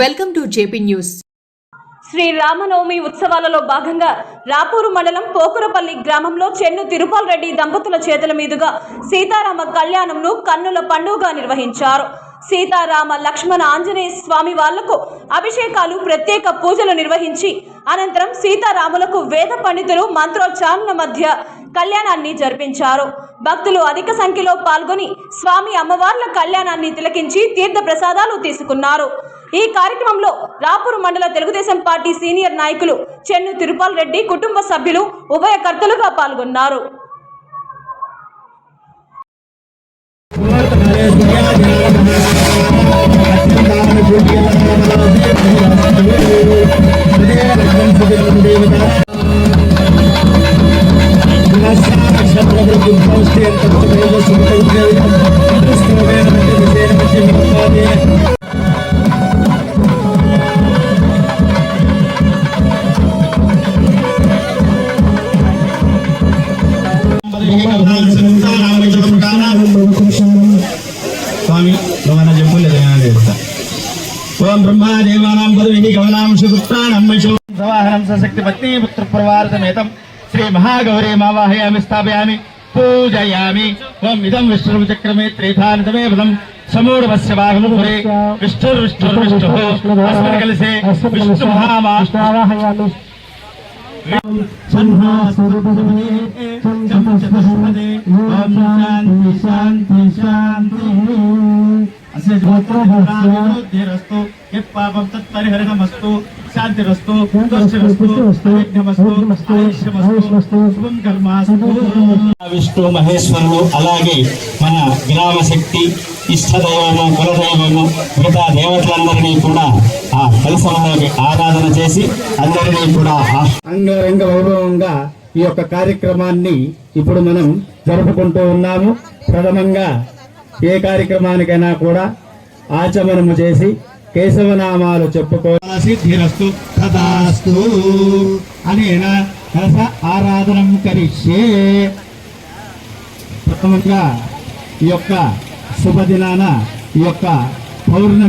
Welcome to JP news. Shri Ramanavami ఉత్సవాలలో భాగంగా రాపూరు మండలం పోకురపల్లి గ్రామంలో చెన్ను తిరుపాల్ రెడ్డి దంపతుల చేతుల మీదుగా సీతారామ కళ్యాణంను కన్నుల పండుగగా నిర్వహించారు. సీతారామ లక్ష్మణ ఆంజనేయ స్వామి వాళ్ళకు అభిషేకాలు ప్రత్యేక పూజలు నిర్వహించి అనంతరం సీతారాములకు వేద పండితులు మంత్రోచ్చారణ మధ్య కళ్యాణాన్ని జరిపించారు. భక్తులు అధిక సంఖ్యలో పాల్గొని స్వామి అమ్మవార్ల కళ్యాణాన్ని తిలకించి తీర్థ ప్రసాదాలు తీసుకున్నారు. ఈ కార్యక్రమంలో రాపూరు మండల తెలుగుదేశం పార్టీ సీనియర్ నాయకులు చెన్ను తిరుపాల్ రెడ్డి కుటుంబ సభ్యులు ఉభయకర్తలుగా పాల్గొన్నారు. స్వామి భవన జంబులు ఓం బ్రహ్మాదేవానాం పదవి కవనాం సుపుత్రాణం ప్రవాహనం సశక్తి పత్ని పుత్ర ప్రవారతమేతం శ్రీ మహాగౌరీ మావాహయామి స్థాపయామి పూజయామి. ఓం ఇదం విష్ణు చక్రమే త్రేధానితమే పదం. సమూఢమస్య బాహుముఖే విష్ణుర్ విష్ణుర్ విష్ణు అస్మిన్ శాంతి శాంతి శాంతి. అస్యస్తు పాపం తత్పరిహరణమస్తు శాంతిరస్తు దోషరస్తు విఘ్నమస్తు ఆయుష్యమస్తు శుభం కర్మాస్తు. విష్ణు మహేశ్వరులు అలాగే మన గ్రామ శక్తి ఇష్టదైవము కులదైవము మిగతా దేవతలందరినీ కూడా ఆ కలసంలోకి ఆరాధన చేసి అందరినీ కూడా అంగరంగ వైభవంగా ఈ యొక్క కార్యక్రమాన్ని ఇప్పుడు మనం జరుపుకుంటూ ఉన్నాము. ప్రథమంగా ఏ కార్యక్రమానికైనా కూడా ఆచమనము చేసి కేశవనామాలు చెప్పుకోవాలి సిద్ధిరస్తు తదాస్తు అనేన కలస ఆరాధనం కరిష్యే ప్రథమంగా ఈ యొక్క శుభదినాన ఈ యొక్క పౌర్ణమి